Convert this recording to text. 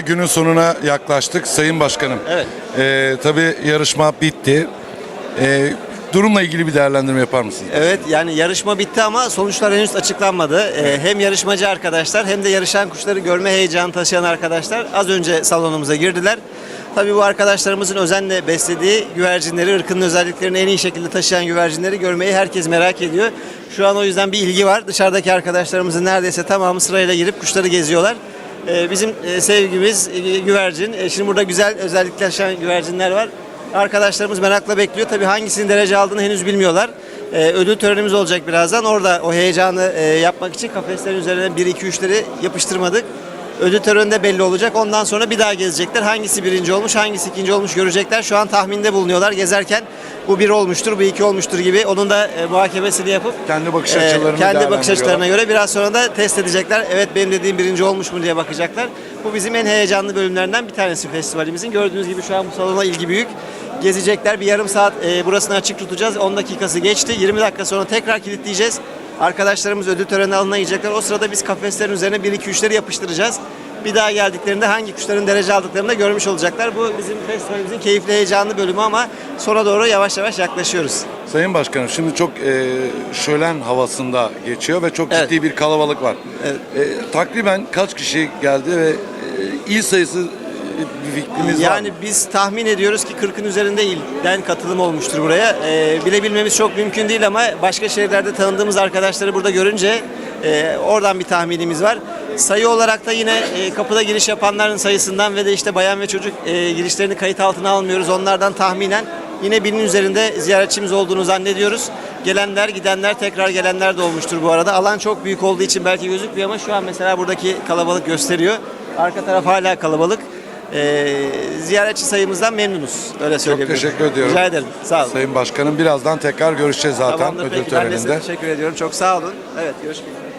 Günün sonuna yaklaştık Sayın Başkanım. Evet. Ee, tabii yarışma bitti. Ee, durumla ilgili bir değerlendirme yapar mısınız? Evet yani yarışma bitti ama sonuçlar henüz açıklanmadı. Ee, hem yarışmacı arkadaşlar hem de yarışan kuşları görme heyecanı taşıyan arkadaşlar az önce salonumuza girdiler. Tabii bu arkadaşlarımızın özenle beslediği güvercinleri, ırkının özelliklerini en iyi şekilde taşıyan güvercinleri görmeyi herkes merak ediyor. Şu an o yüzden bir ilgi var. Dışarıdaki arkadaşlarımızın neredeyse tamamı sırayla girip kuşları geziyorlar. Ee, bizim e, sevgimiz e, güvercin. E, Şimdi burada güzel özellikler taşıyan güvercinler var. Arkadaşlarımız merakla bekliyor. Tabii hangisinin derece aldığını henüz bilmiyorlar. Ee, ödül törenimiz olacak birazdan. Orada o heyecanı yapmak için kafeslerin üzerine 1 2 3'leri yapıştırmadık. Ödül töreninde belli olacak. Ondan sonra bir daha gezecekler. Hangisi birinci olmuş, hangisi ikinci olmuş görecekler. Şu an tahminde bulunuyorlar. Gezerken bu bir olmuştur, bu iki olmuştur gibi. Onun da e, muhakemesini yapıp Kendi bakış e, açılarını kendi bakış açılarına göre biraz sonra da test edecekler. Evet benim dediğim birinci olmuş mu diye bakacaklar. Bu bizim en heyecanlı bölümlerinden bir tanesi festivalimizin. Gördüğünüz gibi şu an bu salona ilgi büyük. Gezecekler. Bir yarım saat e, burasını açık tutacağız. 10 dakikası geçti. 20 dakika sonra tekrar kilitleyeceğiz. Arkadaşlarımız ödül törenine alına gidecekler. O sırada biz kafeslerin üzerine 1-2-3'leri yapıştıracağız. Bir daha geldiklerinde hangi kuşların derece aldıklarını da görmüş olacaklar. Bu bizim festivalimizin keyifli heyecanlı bölümü ama sona doğru yavaş yavaş yaklaşıyoruz. Sayın Başkanım şimdi çok e, şölen havasında geçiyor ve çok Evet. ciddi bir kalabalık var. Evet. E, takriben kaç kişi geldi ve e, il sayısı bir fikriniz var Yani biz tahmin ediyoruz ki 40'ın üzerinde ilden katılım olmuştur buraya. Ee, bilebilmemiz çok mümkün değil ama başka şehirlerde tanıdığımız arkadaşları burada görünce e, oradan bir tahminimiz var. Sayı olarak da yine e, kapıda giriş yapanların sayısından ve de işte bayan ve çocuk e, girişlerini kayıt altına almıyoruz. Onlardan tahminen yine binin üzerinde ziyaretçimiz olduğunu zannediyoruz. Gelenler, gidenler, tekrar gelenler de olmuştur bu arada. Alan çok büyük olduğu için belki gözükmüyor ama şu an mesela buradaki kalabalık gösteriyor. Arka taraf hala kalabalık. Ee, ziyaretçi sayımızdan memnunuz. Öyle söyleyebilirim. teşekkür ediyorum. Rica ederim. Sağ olun. Sayın Başkanım birazdan tekrar görüşeceğiz zaten Tamamdır, ödül peki. Ben de size töreninde. teşekkür ediyorum. Çok sağ olun. Evet görüşmek üzere.